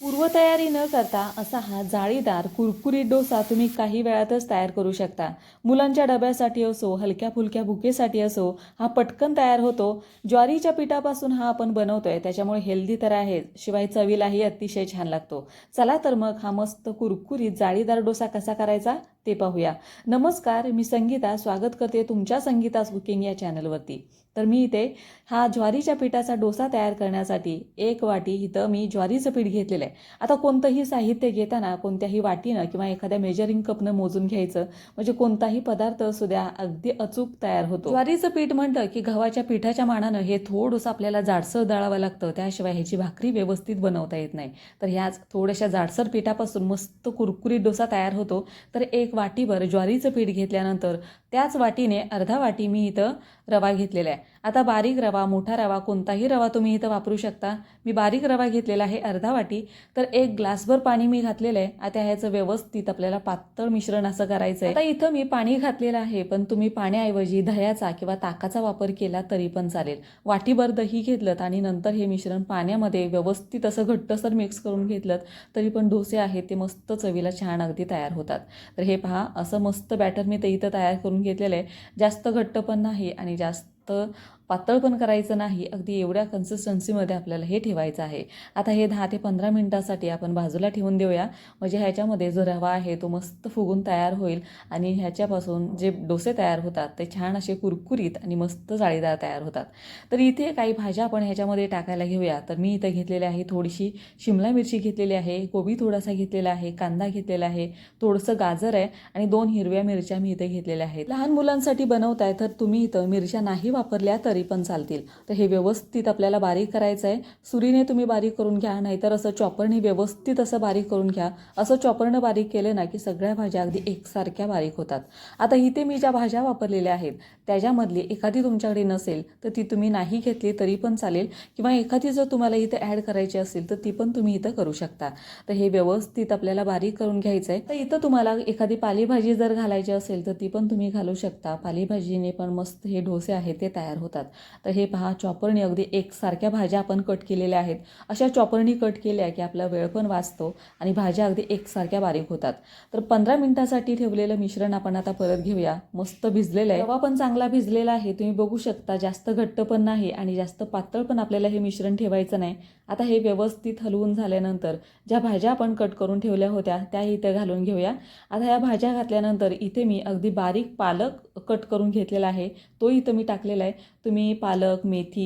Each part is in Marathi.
पूर्वतयारी न करता असा हा जाळीदार कुरकुरीत डोसा तुम्ही काही वेळातच तयार करू शकता. मुलांच्या डब्यासाठी असो हलक्या फुलक्या भुकेसाठी असो हा पटकन तयार होतो. ज्वारीच्या पिठापासून हा आपण बनवतोय त्याच्यामुळे हेल्दी तर आहे शिवाय चवीलाही अतिशय छान लागतो. चला तर मग हा मस्त कुरकुरीत जाळीदार डोसा कसा करायचा? ते पाहूया. नमस्कार मी संगीता. स्वागत करते तुमच्या संगीतास कुकिंग या चॅनलवरती. तर मी इथे हा ज्वारीच्या पिठाचा डोसा तयार करण्यासाठी एक वाटी इथं मी ज्वारीचं पीठ घेतलेलं आहे. आता कोणतंही साहित्य घेताना कोणत्याही वाटीनं किंवा एखाद्या मेजरिंग कपनं मोजून घ्यायचं म्हणजे कोणताही पदार्थ असू द्या अगदी अचूक तयार होतो. ज्वारीचं पीठ म्हणतं की गव्हाच्या पिठाच्या मानानं हे थोडंसं आपल्याला जाडसर दळावं लागतं त्याशिवाय ह्याची भाकरी व्यवस्थित बनवता येत नाही. तर ह्याच थोड्याशा जाडसर पिठापासून मस्त कुरकुरीत डोसा तयार होतो. तर एक वाटीभर ज्वारीचं पीठ घेतल्यानंतर त्याच वाटीने अर्धा वाटी मी इथं रवा घेतलेला आहे. आता बारीक रवा मोठा रवा कोणताही रवा तुम्ही इथं वापरू शकता. मी बारीक रवा घेतलेला आहे अर्धा वाटी. तर एक ग्लासभर पाणी मी घातलेलं आहे. आता ह्याचं व्यवस्थित आपल्याला पातळ मिश्रण असं करायचं आहे आता इथं मी पाणी घातलेलं आहे पण तुम्ही पाण्याऐवजी दह्याचा किंवा ताकाचा वापर केला तरी पण चालेल. वाटीभर दही घेतलं आणि नंतर हे मिश्रण पाण्यामध्ये व्यवस्थित असं घट्टसर मिक्स करून घेतलं तरी पण डोसे आहेत ते मस्त चवीला छान अगदी तयार होतात. तर हे पहा असं मस्त बॅटर मी ते इथं तयार करून घेतलेलं आहे. जास्त घट्ट पण नाही आणि जास्त पातळ पण करायचं नाही. अगदी एवढ्या कन्सिस्टन्सीमध्ये आपल्याला हे ठेवायचं आहे. आता हे दहा ते पंधरा मिनटासाठी आपण बाजूला ठेवून देऊया. म्हणजे ह्याच्यामध्ये जो रवा आहे तो मस्त फुगून तयार होईल आणि ह्याच्यापासून जे डोसे तयार होतात ते छान असे कुरकुरीत आणि मस्त जाळीदार तयार होतात. तर इथे काही भाज्या आपण ह्याच्यामध्ये टाकायला घेऊया. तर मी इथं घेतलेली आहे थोडीशी शिमला मिरची घेतलेली आहे कोबी थोडासा घेतलेला आहे कांदा घेतलेला आहे थोडंसं गाजर आहे आणि दोन हिरव्या मिरच्या मी इथे घेतलेल्या आहेत. लहान मुलांसाठी बनवताय तर तुम्ही इथं मिरच्या नाही वापरल्या तर तरी पण चालतील. तर हे व्यवस्थित आपल्याला बारीक करायचं आहे सुरीने तुम्ही बारीक करून घ्या नाहीतर असं चॉपरने व्यवस्थित असं बारीक करून घ्या. असं चॉपरनं बारीक केलं ना की सगळ्या भाज्या अगदी एकसारख्या बारीक होतात. आता इथे मी ज्या भाज्या वापरलेल्या आहेत त्याच्यामधली एखादी तुमच्याकडे नसेल तर ती तुम्ही नाही घेतली तरी पण चालेल. किंवा एखादी जर तुम्हाला इथं ॲड करायची असेल तर ती पण तुम्ही इथं करू शकता. तर हे व्यवस्थित आपल्याला बारीक करून घ्यायचं आहे तर इथं तुम्हाला एखादी पालेभाजी जर घालायची असेल तर ती पण तुम्ही घालू शकता. पालेभाजीने पण मस्त हे डोसे आहेत ते तयार होतात. तर हे पहा चॉपरनी अगदी एकसारख्या भाज्या आपण कट केलेल्या आहेत. अशा चॉपरणी कट केल्या की आपला वेळ पण वाचतो आणि भाज्या अगदी एकसारख्या बारीक होतात. तर पंधरा मिनिटासाठी ठेवलेलं मिश्रण आपण आता परत घेऊया. मस्त भिजलेलं आहे. रवा पण चांगला भिजलेला आहे. तुम्ही बघू शकता जास्त घट्ट पण नाही आणि जास्त पातळ पण आपल्याला हे मिश्रण ठेवायचं नाही. आता हे व्यवस्थित हलवून झाल्यानंतर ज्या भाज्या आपण कट करून ठेवल्या होत्या त्या इथे घालून घेऊया. आता ह्या भाज्या घातल्यानंतर इथे मी अगदी बारीक पालक कट करून घेतलेला आहे. तो इथं मी टाकलेला आहे. तुम्ही तुम्ही पालक मेथी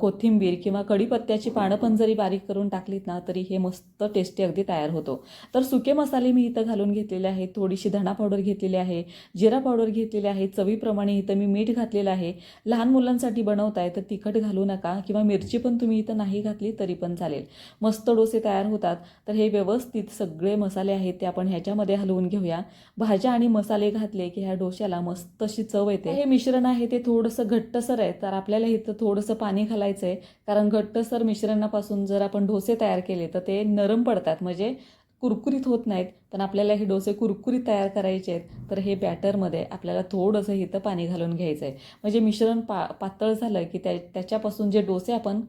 कोथिंबीर किंवा कढीपत्त्याची पानं पण जरी बारीक करून टाकलीत ना तरी हे मस्त टेस्टी अगदी तयार होतो. तर सुके मसाले मी इथं घालून घेतलेले आहेत थोडीशी धणा पावडर घेतलेली आहे जिरा पावडर घेतलेली आहे चवीप्रमाणे इथं मी मीठ घातलेलं आहे. लहान मुलांसाठी बनवताय तर तिखट घालू नका किंवा मिरची पण तुम्ही इथं नाही घातली तरी पण चालेल. मस्त डोसे तयार होतात. तर हे व्यवस्थित सगळे मसाले आहेत ते आपण ह्याच्यामध्ये हलवून घेऊया. भाज्या आणि मसाले घातले की ह्या डोश्याला मस्त अशी चव येते. हे मिश्रण आहे ते थोडंसं घट्टसर आहे तर आपल्याला इथं थोडंसं पाणी घालायचं आहे कारण घट्टसर मिश्रणापासून जर आपण डोसे तयार केले तर ते नरम पडतात. म्हणजे कुरकुरीत होत नाहीत पण आपल्याला हे डोसे कुरकुरीत तयार करायचे आहेत तर हे बॅटरमध्ये आपल्याला थोडंसं इथं पाणी घालून घ्यायचं आहे म्हणजे मिश्रण पा पातळ झालं की त्या त्याच्यापासून जे डोसे आपण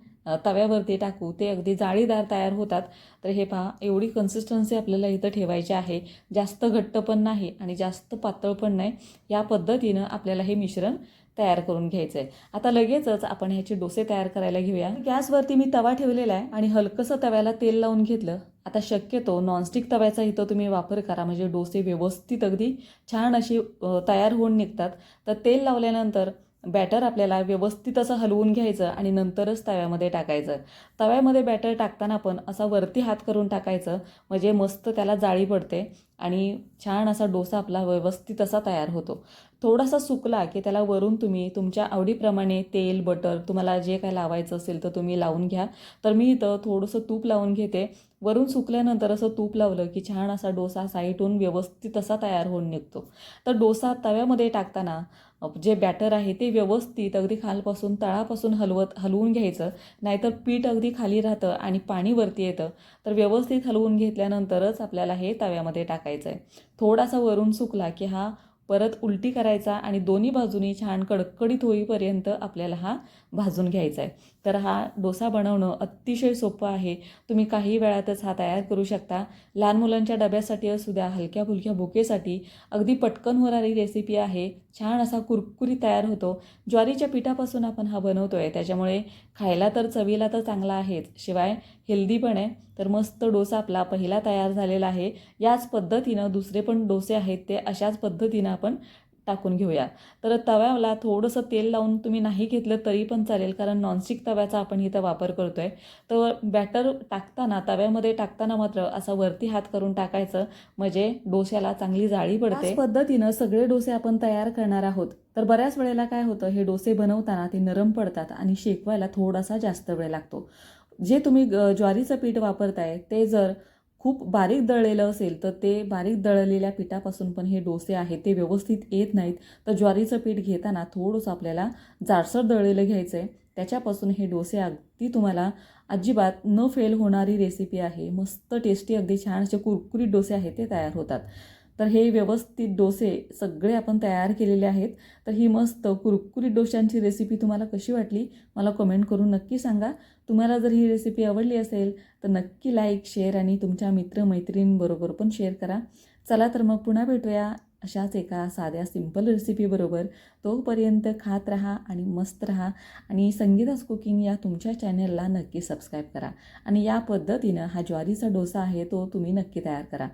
तव्यावरती टाकू ते अगदी जाळीदार तयार होतात. तर हे पहा एवढी कन्सिस्टन्सी आपल्याला इथं ठेवायची आहे. जास्त घट्ट पण नाही आणि जास्त पातळ पण नाही. या पद्धतीनं आपल्याला हे मिश्रण तयार करून घ्यायचं आहे आता लगेचच आपण ह्याचे डोसे तयार करायला घेऊया. गॅसवरती मी तवा ठेवलेला आहे आणि हलकंसं तव्याला तेल लावून घेतलं. आता शक्यतो नॉनस्टिक तव्याचा इथं तुम्ही वापर करा. म्हणजे डोसे व्यवस्थित अगदी छान असे तयार होऊन निघतात. तर तेल लावल्यानंतर बॅटर आपल्याला व्यवस्थित असं हलवून घ्यायचं आणि नंतरच तव्यामध्ये टाकायचं. तव्यामध्ये बॅटर टाकताना पण असा वरती हात करून टाकायचं म्हणजे मस्त त्याला जाळी पडते आणि छान असा डोसा आपला व्यवस्थित असा तयार होतो. थोडासा सुकला की त्याला वरून तुम्ही तुमच्या आवडीप्रमाणे तेल बटर तुम्हाला जे काय लावायचं असेल तर तुम्ही लावून घ्या. तर मी इथं थोडंसं तूप लावून घेते. वरून सुकल्यानंतर असं तूप लावलं की छान असा डोसा साईटून व्यवस्थित असा तयार होऊन निघतो. तर डोसा तव्यामध्ये टाकताना जे बॅटर आहे ते व्यवस्थित अगदी खालपासून तळापासून हलवत हलवून घ्यायचं. नाहीतर पीठ अगदी खाली राहतं आणि पाणी वरती येतं. तर व्यवस्थित हलवून घेतल्यानंतरच आपल्याला हे तव्यामध्ये टाकायचं आहे थोडासा वरून सुकला की हा परत उलटी करायचा आणि दोन्ही बाजूनी छान कडकडीत होईपर्यंत आपल्याला हा भाजून घ्यायचा आहे तर हा डोसा बनवणं अतिशय सोपं आहे. तुम्ही काही वेळातच हा तयार करू शकता. लहान मुलांच्या डब्यासाठी असू द्या हलक्या फुलक्या भुकेसाठी अगदी पटकन होणारी रेसिपी आहे. छान असा कुरकुरी तयार होतो. ज्वारीच्या पिठापासून आपण हा बनवतो आहे त्याच्यामुळे खायला तर चवीला तर चांगला आहेच. शिवाय हेल्दी पण आहे. तर मस्त डोसा आपला पहिला तयार झालेला आहे. याच पद्धतीनं दुसरे पण डोसे आहेत ते अशाच पद्धतीनं आपण टाकून घेऊया. तर तव्याला थोडंसं तेल लावून तुम्ही नाही घेतलं तरी पण चालेल कारण नॉनस्टिक तव्याचा आपण इथं वापर करतो आहे तर बॅटर टाकताना तव्यामध्ये टाकताना मात्र असा वरती हात करून टाकायचं म्हणजे डोश्याला चांगली जाळी पडते. पद्धतीनं सगळे डोसे आपण तयार करणार आहोत. तर बऱ्याच वेळेला काय होतं हे डोसे बनवताना ते नरम पडतात आणि शेकवायला थोडासा जास्त वेळ लागतो. जे तुम्ही ज्वारीचं पीठ वापरताय ते जर खूप बारीक दळलेलं असेल तर ते बारीक दळलेल्या पिठापासून पण हे डोसे आहेत ते व्यवस्थित येत नाहीत. तर ज्वारीचं पीठ घेताना थोडंसं आपल्याला जाडसर दळलेलं घ्यायचं आहे त्याच्यापासून हे डोसे अगदी तुम्हाला अजिबात न फेल होणारी रेसिपी आहे. मस्त टेस्टी अगदी छान असे कुरकुरीत डोसे आहेत ते तयार होतात. तर हे व्यवस्थित डोसे सगळे आपण तयार केलेले आहेत. तर ही मस्त कुरकुरीत डोशांची रेसिपी तुम्हाला कशी वाटली मला कमेंट करून नक्की सांगा. तुम्हाला जर ही रेसिपी आवडली असेल तर नक्की लाईक शेअर आणि तुमच्या मित्रमैत्रिणींबरोबर पण शेअर करा. चला तर मग पुन्हा भेटूया अशाच एका साध्या सिंपल रेसिपीबरोबर तोपर्यंत खात राहा आणि मस्त राहा. आणि संगीतास कुकिंग या तुमच्या चॅनलला नक्की सबस्क्राईब करा. आणि या पद्धतीनं हा ज्वारीचा डोसा आहे तो तुम्ही नक्की तयार करा.